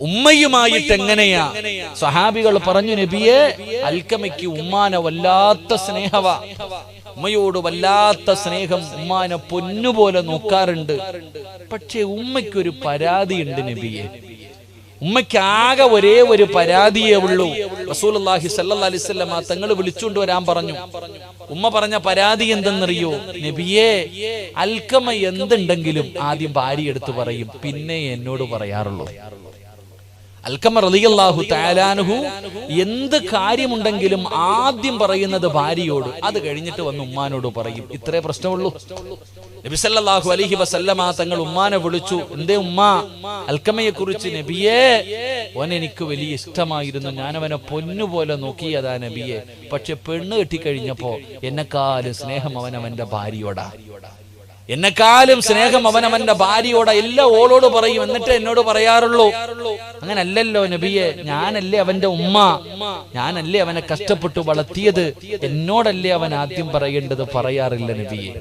ഉമ്മയുമായിട്ട് എങ്ങനെയാ? സഹാബികൾ പറഞ്ഞു നബിയെ അൽക്കമയ്ക്ക് ഉമ്മാനെ വല്ലാത്ത സ്നേഹവ. ഉമ്മയോട് വല്ലാത്ത സ്നേഹം ഉമ്മാനെ പൊന്നുപോലെ നോക്കാറുണ്ട്. പക്ഷെ ഉമ്മയ്ക്കൊരു പരാതിയുണ്ട് നബിയെ. ഉമ്മയ്ക്ക് ആകെ ഒരേ ഒരു പരാതിയേ ഉള്ളൂ. അലൈഹി വസല്ലം തങ്ങൾ വിളിച്ചുകൊണ്ട് വരാൻ പറഞ്ഞു. ഉമ്മ പറഞ്ഞ പരാതി എന്തെന്നറിയോ? നബിയേ അൽക്കമ എന്തുണ്ടെങ്കിലും ആദ്യം ഭാര്യ എടുത്ത് പറയും. പിന്നെ എന്നോട് പറയാറുള്ളൂ. അൽക്കമ റളിയല്ലാഹു താലാനുഹു എന്ത് കാര്യമുണ്ടെങ്കിലും ആദ്യം പറയുന്നത് ഭാര്യയോട്. അത് കഴിഞ്ഞിട്ട് വന്ന് ഉമ്മാനോട് പറയും. ഇത്രേ പ്രശ്നമുള്ളൂ. നബിസല്ലാഹു അലൈഹി വസല്ലമ തങ്ങൾ ഉമ്മാനെ വിളിച്ചു. എന്തേ ഉമ്മ? അൽക്കമയെ കുറിച്ച് നബിയേ ഓൻ എനിക്ക് വലിയ ഇഷ്ടമായിരുന്നു. ഞാൻ അവനെ പൊന്നുപോലെ നോക്കിയതാ നബിയെ. പക്ഷെ പെണ്ണ് കെട്ടിക്കഴിഞ്ഞപ്പോ എന്നെക്കാളും സ്നേഹം അവൻ അവന്റെ ഭാര്യയോടാ. എന്നെക്കാളും സ്നേഹം അവൻ അവന്റെ ഭാര്യയോട് എല്ലാം ഓളോട് പറയും. എന്നിട്ട് എന്നോട് പറയാറുള്ളൂ. അങ്ങനല്ലല്ലോ നബിയെ ഞാനല്ലേ അവന്റെ ഉമ്മ? ഞാനല്ലേ അവനെ കഷ്ടപ്പെട്ടു വളർത്തിയത്? എന്നോടല്ലേ അവൻ ആദ്യം പറയേണ്ടത് പറയാറില്ല നബിയെ.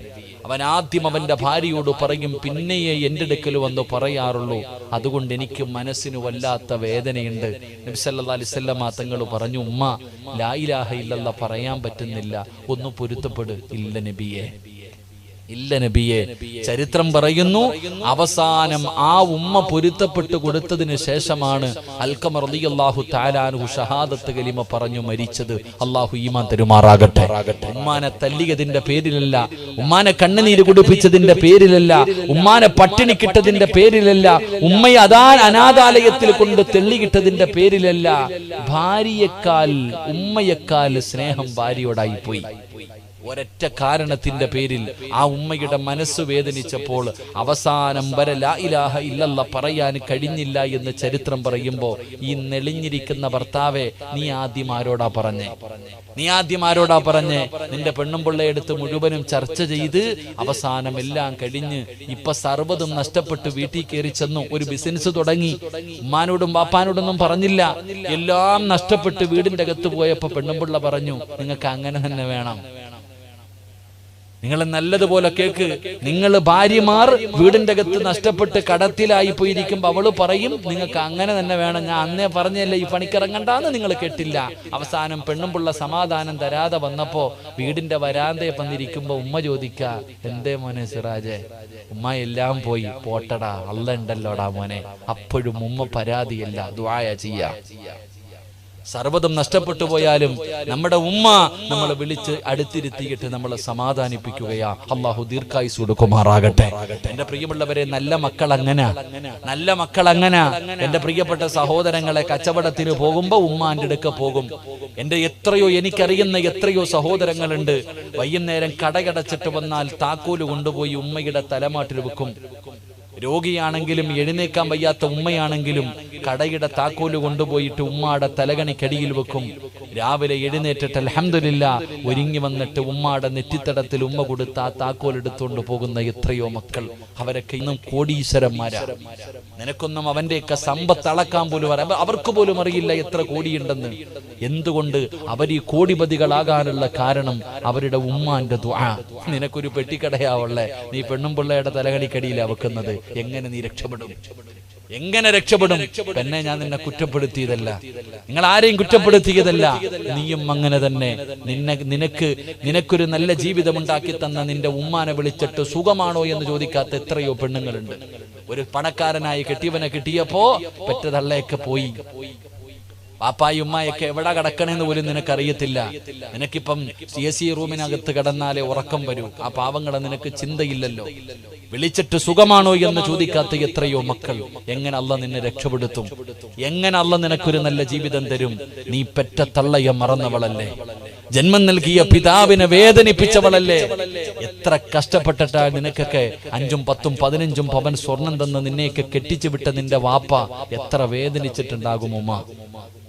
അവൻ ആദ്യം അവന്റെ ഭാര്യയോട് പറയും പിന്നെയെ എന്റെ അടുക്കൽ വന്ന് പറയാറുള്ളൂ. അതുകൊണ്ട് എനിക്ക് മനസ്സിന് വല്ലാത്ത വേദനയുണ്ട്. തങ്ങൾ പറഞ്ഞു ഉമ്മ ലായിലാഹ ഇല്ലല്ലാ പറയാൻ പറ്റുന്നില്ല. ഒന്ന് പൊരുത്തപ്പെട്. ഇല്ല നബിയെ. ഇല്ല നബിയെ ചരിത്രം പറയുന്നു അവസാനം ആ ഉമ്മ പൊരുത്തപ്പെട്ട് കൊടുത്തതിന് ശേഷമാണ് അൽക്കമർ അള്ളാഹു താലാനുഹു ഷഹാദത്ത് കലിമ പറഞ്ഞു മരിച്ചത്. അള്ളാഹു ഈമാൻ തെരുമാറാകട്ടെ. ഉമ്മാനെ തല്ലിയതിന്റെ പേരിലല്ല ഉമ്മാനെ കണ്ണുനീര് കുടിപ്പിച്ചതിന്റെ പേരിലല്ല ഉമ്മാനെ പട്ടിണി കിട്ടതിന്റെ പേരിലല്ല ഉമ്മയെ അതാ അനാഥാലയത്തിൽ കൊണ്ട് തെള്ളികിട്ടതിന്റെ പേരിലല്ല. ഭാര്യയെക്കാൽ ഉമ്മയെക്കാൽ സ്നേഹം ഭാര്യയോടായി പോയി ഒരൊറ്റ കാരണത്തിന്റെ പേരിൽ ആ ഉമ്മയുടെ മനസ്സ് വേദനിച്ചപ്പോൾ അവസാനം വരെ ലാ ഇലാഹ ഇല്ലല്ല പറയാൻ കഴിഞ്ഞില്ല എന്ന് ചരിത്രം പറയുമ്പോൾ ഈ നെളിഞ്ഞിരിക്കുന്ന ഭർത്താവെ നീ ആദ്യം ആരോടാ പറഞ്ഞേ? നീ ആദ്യം ആരോടാ പറഞ്ഞേ? നിന്റെ പെണ്ണും പിള്ളയെടുത്ത് മുഴുവനും ചർച്ച ചെയ്ത് അവസാനം എല്ലാം കഴിഞ്ഞ് ഇപ്പൊ സർവതും നഷ്ടപ്പെട്ട് വീട്ടിൽ കയറി ചെന്നു ഒരു ബിസിനസ് തുടങ്ങി. ഉമ്മാനോടും ബാപ്പാനോടൊന്നും പറഞ്ഞില്ല. എല്ലാം നഷ്ടപ്പെട്ട് വീടിന്റെ അകത്ത് പോയപ്പോ പെണ്ണുമ്പിള്ള പറഞ്ഞു നിങ്ങൾക്ക് അങ്ങനെ തന്നെ വേണം. നിങ്ങൾ നല്ലതുപോലെ കേക്ക്. നിങ്ങൾ ഭാര്യമാർ വീടിന്റെ അകത്ത് നഷ്ടപ്പെട്ട് കടത്തിലായി പോയിരിക്കുമ്പോൾ അവൾ പറയും നിങ്ങൾക്ക് അങ്ങനെ തന്നെ വേണം. ഞാൻ അന്നേ പറഞ്ഞല്ലേ ഈ പണിക്കിറങ്ങണ്ടെന്ന് നിങ്ങൾ കേട്ടില്ല. അവസാനം പെണ്ണും പിള്ള സമാധാനം തരാതെ വന്നപ്പോ വീടിന്റെ വരാന്തയെ വന്നിരിക്കുമ്പോ ഉമ്മ ചോദിക്ക എന്തേ മോനെ സിറാജെ? ഉമ്മ എല്ലാം പോയി. പോട്ടടാ അള്ളണ്ടല്ലോടാ മോനെ. അപ്പോഴും ഉമ്മ പരാതിയല്ല ദ്വായ ചെയ്യാ. സർവതും നഷ്ടപ്പെട്ടു പോയാലും നമ്മുടെ ഉമ്മ നമ്മളെ വിളിച്ച് അടുത്തിരുത്തിയിട്ട് നമ്മളെ സമാധാനിപ്പിക്കുകയാ. അള്ളാഹു ദീർഘായുസ് കൊടുക്കുമാറാകട്ടെ. എന്റെ പ്രിയമുള്ളവരെ നല്ല മക്കൾ അങ്ങനെ. നല്ല മക്കൾ അങ്ങനെ. എന്റെ പ്രിയപ്പെട്ട സഹോദരങ്ങളെ കച്ചവടത്തിന് പോകുമ്പോ ഉമ്മാന്റെ അടുക്ക പോകും. എന്റെ എത്രയോ എനിക്കറിയുന്ന എത്രയോ സഹോദരങ്ങളുണ്ട്. വൈകുന്നേരം കടകടച്ചിട്ട് വന്നാൽ താക്കോൽ കൊണ്ടുപോയി ഉമ്മയുടെ തലമാട്ടിൽ വെക്കും. രോഗിയാണെങ്കിലും എഴുന്നേക്കാൻ വയ്യാത്ത ഉമ്മയാണെങ്കിലും കടയുടെ താക്കോൽ കൊണ്ടുപോയിട്ട് ഉമ്മാടെ തലകണിക്കടിയിൽ വെക്കും. രാവിലെ എഴുന്നേറ്റിട്ട് അലഹമില്ല ഒരുങ്ങി വന്നിട്ട് ഉമ്മാടെ നെറ്റിത്തടത്തിൽ ഉമ്മ കൊടുത്ത് ആ താക്കോൽ എടുത്തുകൊണ്ട് പോകുന്ന എത്രയോ മക്കൾ. അവരൊക്കെ ഇന്നും കോടീശ്വരന്മാരാ. നിനക്കൊന്നും അവന്റെയൊക്കെ സമ്പത്ത് അളക്കാൻ പോലും അറിയാം. അവർക്ക് പോലും അറിയില്ല എത്ര കോടിയുണ്ടെന്ന്. എന്തുകൊണ്ട് അവർ ഈ കോടിപതികളാകാനുള്ള കാരണം അവരുടെ ഉമ്മാന്റെ നിനക്കൊരു പെട്ടിക്കടയാവുള്ളേ നീ പെണ്ണും പിള്ളയുടെ തലകണിക്കടിയിലാ വെക്കുന്നത്. എങ്ങനെ നീ രക്ഷപ്പെടും? എങ്ങനെ രക്ഷപ്പെടും? എന്നെ ഞാൻ നിന്നെ കുറ്റപ്പെടുത്തിയതല്ല. നിങ്ങൾ ആരെയും കുറ്റപ്പെടുത്തിയതല്ല. നീയും അങ്ങനെ തന്നെ. നിന്നെ നിനക്ക് നിനക്കൊരു നല്ല ജീവിതം ഉണ്ടാക്കി തന്ന നിന്റെ ഉമ്മാനെ വിളിച്ചിട്ട് സുഖമാണോ എന്ന് ചോദിക്കാത്ത എത്രയോ പെണ്ണുങ്ങളുണ്ട്. ഒരു പണക്കാരനായി കെട്ടിയവനെ കിട്ടിയപ്പോ പെറ്റതള്ളയൊക്കെ പോയി. പാപ്പായി ഉമ്മായൊക്കെ എവിടെ കിടക്കണെന്ന് പോലും നിനക്കറിയത്തില്ല. നിനക്കിപ്പം സി എസ് സി റൂമിനകത്ത് കിടന്നാലേ ഉറക്കം വരൂ. ആ പാവങ്ങളെ നിനക്ക് ചിന്തയില്ലല്ലോ. വിളിച്ചിട്ട് സുഖമാണോ എന്ന് ചോദിക്കാത്ത എത്രയോ മക്കൾ. എങ്ങനെ അല്ല നിന്നെ രക്ഷപ്പെടുത്തും? എങ്ങനെ അല്ല നിനക്കൊരു നല്ല ജീവിതം തരും? നീ പെറ്റ തള്ളയ മറന്നവളല്ലേ. ജന്മം നൽകിയ പിതാവിനെ വേദനിപ്പിച്ചവളല്ലേ. എത്ര കഷ്ടപ്പെട്ടിട്ടാ നിനക്കൊക്കെ അഞ്ചും പത്തും പതിനഞ്ചും പവൻ സ്വർണം തന്ന് നിന്നെയൊക്കെ കെട്ടിച്ചു വിട്ട നിന്റെ വാപ്പ എത്ര വേദനിച്ചിട്ടുണ്ടാകും ഉമ്മ.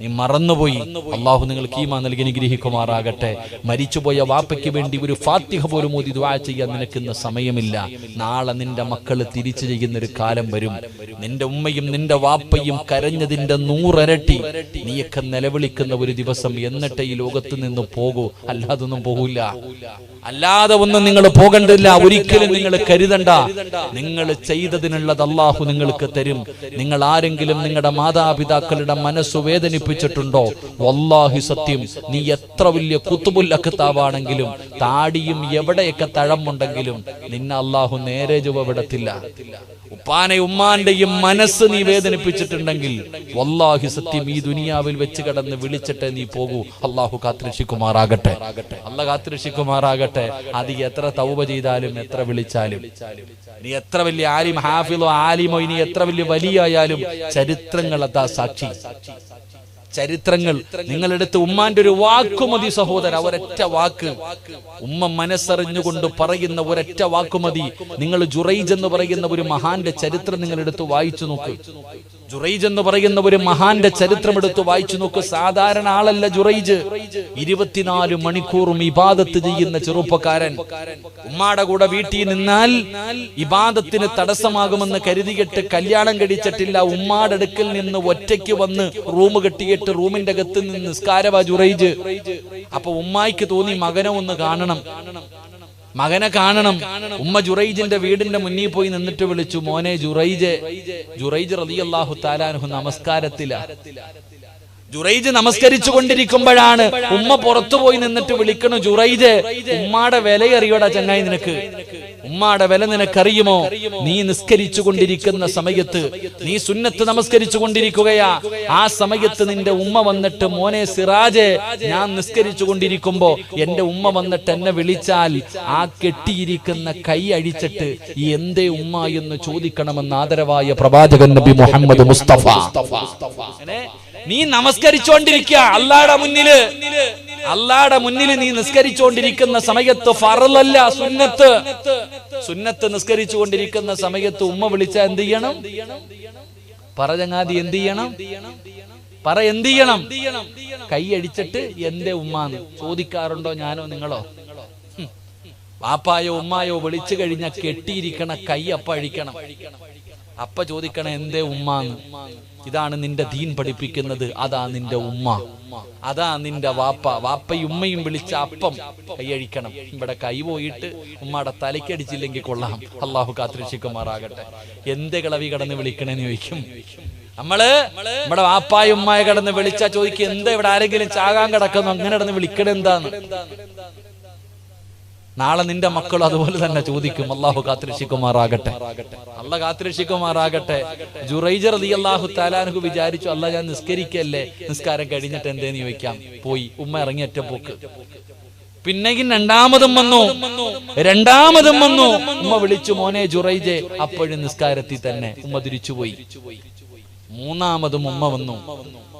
നീ മറന്നുപോയി. അള്ളാഹു നിങ്ങൾക്ക് ഈമാ നൽകി അനുഗ്രഹിക്കുമാറാകട്ടെ. മരിച്ചുപോയ വാപ്പയ്ക്ക് വേണ്ടി ഒരു ഫാത്തിഹ പോലും ഓതി ദുആ ചെയ്യാൻ നിനക്കുന്ന സമയമില്ല. നാളെ നിന്റെ മക്കൾ തിരിച്ചു ചെയ്യുന്ന ഒരു കാലം വരും. നിന്റെ ഉമ്മയും നിന്റെ വാപ്പയും കരഞ്ഞതിന്റെ നൂറരട്ടി നീയൊക്കെ നിലവിളിക്കുന്ന ഒരു ദിവസം എന്നിട്ട് ഈ ലോകത്ത് നിന്ന് പോകൂ. അല്ലാതൊന്നും പോകില്ല അല്ലാതെ ഒന്നും നിങ്ങൾ പോകണ്ടില്ല ഒരിക്കലും നിങ്ങൾ കരുതണ്ട. നിങ്ങൾ ചെയ്തതിനുള്ളത് അള്ളാഹു നിങ്ങൾക്ക് തരും. നിങ്ങൾ ആരെങ്കിലും നിങ്ങളുടെ മാതാപിതാക്കളുടെ മനസ്സ് വേദനിപ്പിച്ചിട്ടുണ്ടോ? വല്ലാഹി സത്യം. നീ എത്ര വലിയ കുത്തുബുൽ അഖത്താവാണെങ്കിലും താടിയും എവിടെയൊക്കെ തഴമുണ്ടെങ്കിലും നിന്നെ അള്ളാഹു നേരെ ചുവവിടത്തില്ല ഉപ്പാനെ ഉമ്മാന്റെയും മനസ്സ് നീ വേദനിപ്പിച്ചിട്ടുണ്ടെങ്കിൽ വല്ലാഹി സത്യം ഈ ദുനിയാവിൽ വെച്ച് കടന്ന് വിളിച്ചിട്ട് നീ പോകൂ. അള്ളാഹു കാത്തിരക്ഷിക്കുമാറാകട്ടെ. അല്ല കാത്തിരക്ഷിക്കുമാറാകട്ടെ. അത് എത്ര തൗബ ചെയ്താലും എത്ര വിളിച്ചാലും. നീ എത്ര വലിയ ആലിം ഹാഫിലോ ആലിമോ ഇനി എത്ര വലിയ വലിയായാലും ചരിത്രങ്ങൾ അതാ സാക്ഷി. ചരിത്രങ്ങൾ. നിങ്ങളെടുത്ത് ഉമ്മാന്റെ ഒരു വാക്കുമതി സഹോദര ഒരൊറ്റ വാക്ക്. ഉമ്മ മനസ്സറിഞ്ഞുകൊണ്ട് പറയുന്ന ഒരൊറ്റ വാക്കുമതി നിങ്ങൾ ജുറൈജ് എന്ന് പറയുന്ന ഒരു മഹാന്റെ ചരിത്രം നിങ്ങളെടുത്ത് വായിച്ചു നോക്ക്. ജുറൈജ് എന്ന് പറയുന്ന ഒരു മഹാന്റെ ചരിത്രം എടുത്ത് വായിച്ചു നോക്ക്. സാധാരണ ആളല്ല ജുറൈജ്. ഇരുപത്തിനാല് മണിക്കൂറും ഇബാദത്ത് ചെയ്യുന്ന ചെറുപ്പക്കാരൻ. ഉമ്മാടെ കൂടെ വീട്ടിൽ നിന്നാൽ ഇബാദത്തിന് തടസ്സമാകുമെന്ന് കരുതിയിട്ട് കല്യാണം കഴിച്ചിട്ടില്ല. ഉമ്മാടെ അടുക്കൽ നിന്ന് ഒറ്റയ്ക്ക് വന്ന് റൂം കെട്ടിയിട്ട് റൂമിന്റെ അകത്ത് നിന്ന് നിസ്കാരവാ ജുറൈജ്. അപ്പൊ ഉമ്മായിക്ക് തോന്നി മകനെ ഒന്ന് കാണണം. മകനെ കാണണം. ഉമ്മ ജുറൈജിന്റെ വീടിന്റെ മുന്നിൽ പോയി നിന്നിട്ട് വിളിച്ചു മോനെ ജുറൈജ് ജുറൈജ് റളിയല്ലാഹു താലാനുഹു നമസ്കാരത്തില. ജുറൈജ് നമസ്കരിച്ചു കൊണ്ടിരിക്കുമ്പോഴാണ് ഉമ്മ പുറത്തു പോയി നിന്നിട്ട് വിളിക്കണു ജുറൈജ് ഉമ്മാടെ വില അറിയോടാ ചങ്ങായി നിനക്ക്. ഉമ്മാടെ വില നിനക്കറിയുമോ? നീ നിസ്കരിച്ചു കൊണ്ടിരിക്കുന്ന സമയത്ത് നീ സുന്നത്ത് നമസ്കരിച്ചു കൊണ്ടിരിക്കുകയാ ആ സമയത്ത് നിന്റെ ഉമ്മ വന്നിട്ട് മോനെ സിറാജ് ഞാൻ നിസ്കരിച്ചു കൊണ്ടിരിക്കുമ്പോ എന്റെ ഉമ്മ വന്നിട്ട് എന്നെ വിളിച്ചാൽ ആ കെട്ടിയിരിക്കുന്ന കൈ അഴിച്ചിട്ട് ഈ എന്തേ ഉമ്മ എന്ന് ചോദിക്കണമെന്ന് ആദരവായ പ്രവാചകൻ നബി മുഹമ്മദ് മുസ്തഫ. നീ നമസ്കരിച്ചോണ്ടിരിക്കുക. അല്ലാടെ മുന്നിൽ. അല്ലാടെ മുന്നിൽ നീ നിസ്കരിച്ചുകൊണ്ടിരിക്കുന്ന സമയത്ത് ഫറലല്ല സുന്നത്ത്. സുന്നത്ത് നിസ്കരിച്ചുകൊണ്ടിരിക്കുന്ന സമയത്ത് ഉമ്മ വിളിച്ച എന്ത് ചെയ്യണം? പറഞ്ഞാതി എന്ത് ചെയ്യണം? പറ എന്ത് ചെയ്യണം? കൈയടിച്ചിട്ട് എന്റെ ഉമ്മാന്ന്. ചോദിക്കാറുണ്ടോ ഞാനോ നിങ്ങളോ. വാപ്പായോ ഉമ്മായോ വിളിച്ചു കഴിഞ്ഞാൽ കെട്ടിയിരിക്കണ കൈ അപ്പ അഴിക്കണം. അപ്പ ചോദിക്കണം എന്തേ ഉമ്മാന്ന്? ഇതാണ് നിന്റെ ദീൻ പഠിപ്പിക്കുന്നത്. അതാ നിന്റെ ഉമ്മ. അതാ നിന്റെ വാപ്പ. വാപ്പയും ഉമ്മയും വിളിച്ച അപ്പം കൈയഴിക്കണം. ഇവിടെ കൈ പോയിട്ട് ഉമ്മയുടെ തലയ്ക്കടിച്ചില്ലെങ്കിൽ കൊള്ളാം. അള്ളാഹു കാത്തിരക്ഷിക്കുമാറാകട്ടെ. എന്ത് കിളവി കടന്ന് വിളിക്കണേന്ന് ചോദിക്കും. നമ്മൾ നമ്മുടെ വാപ്പായ ഉമ്മായ കടന്ന് വിളിച്ചാ ചോദിക്കും എന്താ ഇവിടെ ആരെങ്കിലും ചാകാൻ കിടക്കുന്നു? അങ്ങനെ കിടന്ന് വിളിക്കണെന്താന്ന്? നാളെ നിന്റെ മക്കൾ അതുപോലെ തന്നെ ചോദിക്കും അള്ളാഹു കാത്തിരക്ഷിക്കുമാറാകട്ടെ. അല്ല കാത്തിരക്ഷിക്കുമാറാകട്ടെ. ജുറൈജർ അലി അള്ളാഹു താലാനുഹു വിചാരിച്ചു അല്ല ഞാൻ നിസ്കരിക്കല്ലേ? നിസ്കാരം കഴിഞ്ഞിട്ട് എന്തേന്ന് ചോദിക്കാം പോയി. ഉമ്മ ഇറങ്ങിയറ്റ പോക്ക്. പിന്നെയും രണ്ടാമതും വന്നു. രണ്ടാമതും വന്നു. ഉമ്മ വിളിച്ചു മോനെ ജുറൈജെ അപ്പോഴും നിസ്കാരത്തിൽ തന്നെ. ഉമ്മ തിരിച്ചുപോയി മൂന്നാമതും ഉമ്മ വന്നു.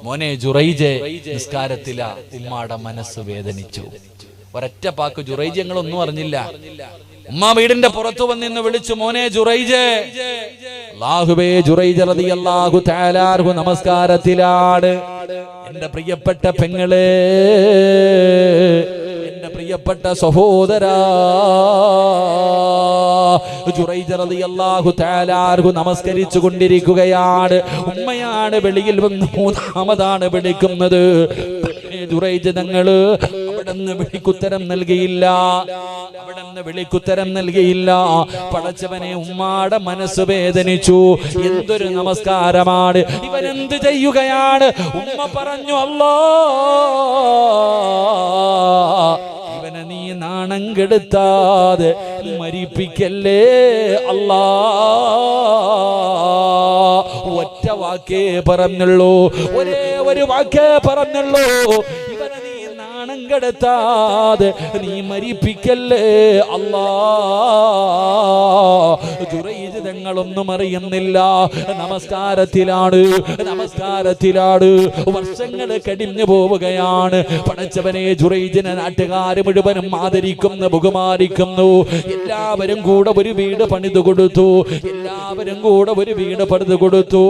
മോനെ ജുറൈജെ നിസ്കാരത്തില. ഉമ്മാടെ മനസ്സ് വേദനിച്ചു. ഒരൊറ്റ പാക്ക് ജുറൈജ് ഞങ്ങളൊന്നും അറിഞ്ഞില്ല. ഉമ്മ വീടിന്റെ പുറത്തു വന്നിന്ന് വിളിച്ചു മോനെ ജുറൈജ്. തആലാഹു നമസ്കാരത്തിലാണ്. എന്റെ പ്രിയപ്പെട്ട പെങ്ങളെ എന്റെ പ്രിയപ്പെട്ട സഹോദരാ നമസ്കരിച്ചു കൊണ്ടിരിക്കുകയാണ്. ഉമ്മയാണ് വെളിയിൽ വന്ന് മൂന്നാമതാണ് വിളിക്കുന്നത്. ജുറൈജ് തങ്ങൾ അവിടുന്ന് വിളിക്കുത്തരം നൽകിയില്ല. അവിടുന്ന് വിളിക്കുത്തരം നൽകിയില്ല. പടച്ചവനെ ഉമ്മാടെ മനസ്സ് വേദനിച്ചു. എന്തൊരു നമസ്കാരമാണ്. ഇവൻ എന്ത് ചെയ്യുകയാണ്? ഉമ്മ പറഞ്ഞു അല്ലോ ഇവനെ നീ നാണം കെടുത്താതെ മരിപ്പിക്കല്ലേ? അല്ലാ ഒറ്റ വാക്കേ പറഞ്ഞുള്ളൂ. ഒരേ ഒരു വാക്കേ പറഞ്ഞുള്ളൂ. ഇവനെ കടത്താതെ നീ മരിപ്പിക്കല്ലേ? അല്ലാ. തങ്ങളൊന്നും അറിയുന്നില്ല. നമസ്കാരത്തിലാണ് നമസ്കാരത്തിലാണ്. വർഷങ്ങൾ കടിഞ്ഞു പോവുകയാണ്. പടച്ചവനെ ജുറൈജിനെ നാട്ടുകാര് മുഴുവനും ആദരിക്കുന്നു ബഹുമാനിക്കുന്നു. എല്ലാവരും കൂടെ ഒരു വീട് പണിതു കൊടുത്തു. എല്ലാവരും കൂടെ ഒരു വീട് പണിതു കൊടുത്തു.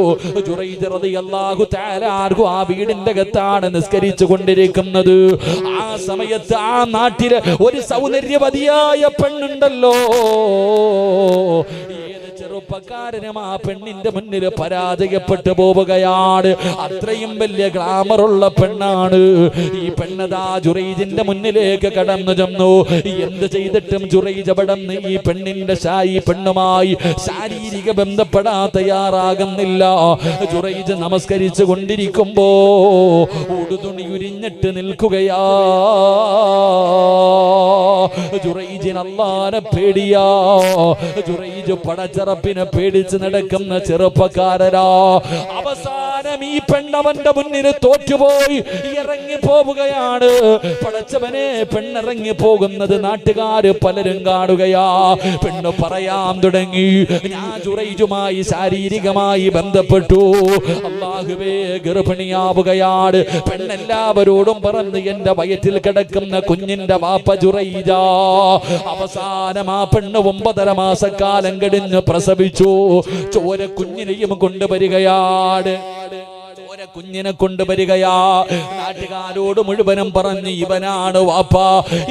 ജുറൈജ് റളിയല്ലാഹു തആല ആർക്കും ആ വീടിന്റെ അകത്താണ് നിസ്കരിച്ചു കൊണ്ടിരിക്കുന്നത്. ആ സമയത്ത് ആ നാട്ടിൽ ഒരു സൗന്ദര്യവതിയായ പെണ്ണുണ്ടല്ലോ. ചെറുപ്പക്കാരനും ആ പെണ്ണിന്റെ മുന്നിൽ പരാജയപ്പെട്ടു പോവുകയാണ്. അത്രയും വലിയ ഗ്ലാമറുള്ള പെണ്ണാണ്. ഈ പെണ്ണതാ ജുറൈജിന്റെ മുന്നിലേക്ക് കടന്നു ചെന്നു. എന്ത് ചെയ്തിട്ടും ജുറൈജ് പടന്ന് ഈ പെണ്ണിന്റെ ശായി പെണ്ണുമായി ശാരീരിക ബന്ധപ്പെടാൻ തയ്യാറാകുന്നില്ല. ജുറൈജ് നമസ്കരിച്ചു കൊണ്ടിരിക്കുമ്പോ ഉടുതുണി ഉരിഞ്ഞിട്ട് നിൽക്കുകയാ. ജുറൈജിന് പേടിയാ. ജുറൈജ് പടച്ചറപ്പിനെ പേടിച്ച് നടക്കുന്ന ചെറുപ്പക്കാരരാ. അവസാനം ഈ പെണ്ണവന്റെ മുന്നിൽ തോറ്റുപോയി ഇറങ്ങി പോവുകയാണ്. പടച്ചവനെ പെണ്ണിറങ്ങി പോകുന്നത് നാട്ടുകാര് പലരും കാണുകയാ. പെണ്ണ് പറയാൻ തുടങ്ങി. ഞാൻ ജുറൈജുമായി ശാരീരികമായി ബന്ധപ്പെട്ടു. അള്ളാഹുവേ ഗർഭിണിയാവുകയാണ്. പെണ്ണെല്ലാവരോടും പറഞ്ഞ് എന്റെ വയറ്റിൽ കിടക്കുന്ന കുഞ്ഞിന്റെ വാപ്പ ജുറൈജ. അവസാനം ആ പെണ്ണ് ഒമ്പതര മാസക്കാലം കഴിഞ്ഞ് പ്രസവിച്ചു. ചോര കുഞ്ഞിനെയും കൊണ്ടുവരികയാണ്. കുഞ്ഞിനെ കൊണ്ടുവരികയാ. നാട്ടുകാരോട് മുഴുവനും പറഞ്ഞ് ഇവനാണ് വാപ്പ.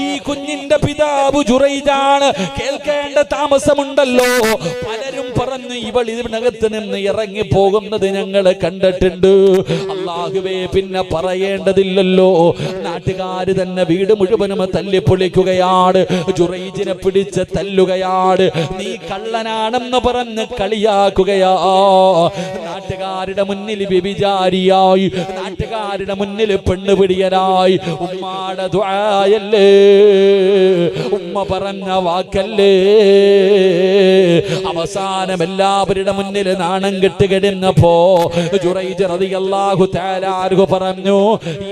ഈ കുഞ്ഞിന്റെ പിതാവ് ജുറൈജാണ്. കേൾക്കേണ്ട താമസമുണ്ടല്ലോ. പലരും പറഞ്ഞു ഇവൾ ഇതിനകത്ത് നിന്ന് ഇറങ്ങി പോകുന്നത് ഞങ്ങൾ കണ്ടിട്ടുണ്ട്. അള്ളാഹുവേ പിന്നെ പറയേണ്ടതില്ലല്ലോ. നാട്ടുകാര് തന്നെ വീട് മുഴുവനും തല്ലിപ്പൊളിക്കുകയാണ്. ജുറൈജിനെ പിടിച്ച് തല്ലുകയാണ്. നീ കള്ളനാണെന്ന് പറഞ്ഞ് കളിയാക്കുകയാ. നാട്ടുകാരുടെ മുന്നിൽ വ്യഭിചാരിയായി. നാട്ടുകാരുടെ മുന്നിൽ പെണ്ണുപിടിയനായി ഉമ്മാടെ ദ്വായല്ലേ ഉമ്മ പറഞ്ഞ വാക്കല്ലേ? അവസാനം എല്ലാവരുടെ മുന്നിൽ നാണം കെട്ടുകിടന്നപ്പോ തആല ആർഹു പറഞ്ഞു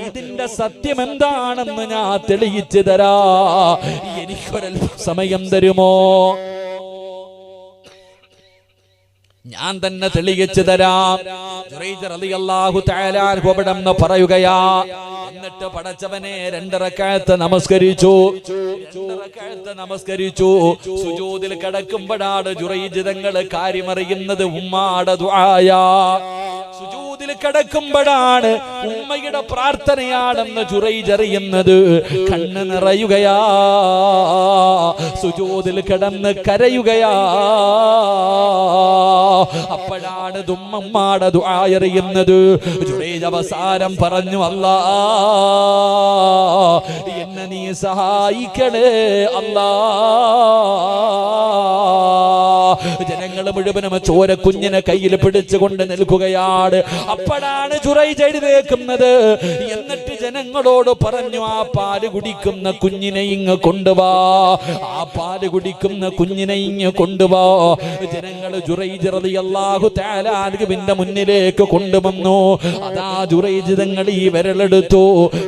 ഇതിന്റെ സത്യം എന്താണെന്ന് ഞാൻ തെളിയിച്ചു തരാ. എനിക്കൊരൽപ്പം സമയം തരുമോ? ഞാൻ തന്നെ തെളിയിച്ചു തരാം. എന്ന് പറയുകയാ. എന്നിട്ട് പടച്ചവനെ രണ്ടരക്കാലത്ത് നമസ്കരിച്ചു. നമസ്കരിച്ചു. സുജൂദിൽ കിടക്കുമ്പോഴാണ് ജുറൈജിതങ്ങൾ കാര്യമറിയുന്നത്. ഉമ്മാട ദുആയാ. സുജൂദിൽ കിടക്കുമ്പോഴാണ് ഉമ്മയുടെ പ്രാർത്ഥനയാണെന്ന് ജുറൈജറിയുന്നത് കണ്ണ് നിറയുകയാ. സുജൂദിൽ കിടന്ന് കരയുകയാ. അപ്പോഴാണ് ദുമ്മമ്മാടെ ദുആയറിയുന്നത് അവസാനം പറഞ്ഞു അല്ല എന്നെ നീ സഹായിക്കണേ അല്ലാ. ജനങ്ങൾ മുഴുവനും ചോര കുഞ്ഞിനെ കയ്യിൽ പിടിച്ചുകൊണ്ട് നിൽക്കുകയാണ്. അപ്പോഴാണ് ജുറൈജ് എഴുതേക്കുന്നത് എന്നിട്ട് ജനങ്ങളോട് പറഞ്ഞു ആ പാൽ കുടിക്കുന്ന കുഞ്ഞിനെ ഇങ്ങ് കൊണ്ടുവാ. ആ പാൽ കുടിക്കുന്ന കുഞ്ഞിനെ ഇങ്ങ് കൊണ്ടുവാ. ജനങ്ങൾ ജുറൈജ് തആല അൻഹുവിന്റെ മുന്നിലേക്ക് കൊണ്ടുവന്നു. അതാ ജുറൈജ് തങ്ങൾ ഈ വിരലെടുത്തു.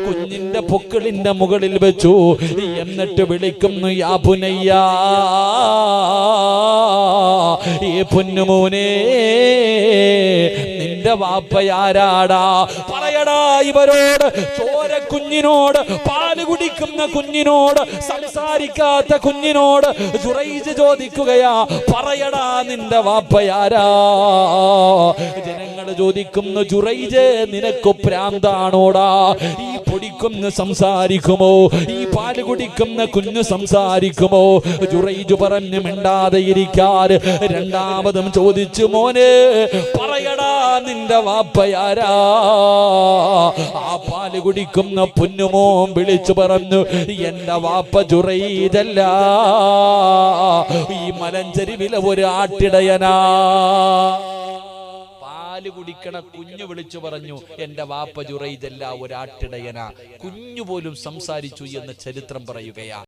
കുഞ്ഞിന്റെ പൊക്കിളിന്റെ മുകളിൽ വെച്ചു. എന്നിട്ട് വിളിക്കുന്നു യാ പുനയ്യാ ഈ പൊന്നുമോനെ നിന്റെ വാപ്പയാരാടാ? പറയടാ ഇവരോട് ചോര കുഞ്ഞിനോട് പാൽ കുടിക്കുന്ന കുഞ്ഞിനോട് സംസാരിക്കാത്ത കുഞ്ഞിനോട് ജുറൈജ് ചോദിക്കുകയാ പറയടാ നിന്റെ വാപ്പയാരാ? ജനങ്ങൾ ചോദിക്കുന്നു ജുറൈജ് നിനക്ക് പ്രാന്താണോടാ? പൊടിക്കുന്ന സംസാരിക്കുമോ? ഈ പാൽ കുടിക്കുന്ന കുഞ്ഞു സംസാരിക്കുമോ? ജുറൈജു പറഞ്ഞു മിണ്ടാതെ ഇരിക്കാൻ രണ്ടാമതും ചോദിച്ചു മോനെ പറയടാ നിന്റെ വാപ്പയാരാ? ആ പാൽ കുടിക്കുന്ന പൊന്നുമോൻ വിളിച്ചു പറഞ്ഞു എന്റെ വാപ്പ ജുറൈജല്ല. ഈ മലഞ്ചരിവിലെ ഒരു ആട്ടിടയനാ. പാൽ കുടിക്കണ കുഞ്ഞു വിളിച്ചു പറഞ്ഞു എന്റെ വാപ്പ ജുറൈദല്ല ഒരാട്ടിടയന. കുഞ്ഞു പോലും സംസാരിച്ചു എന്ന് ചരിത്രം പറയുകയാ.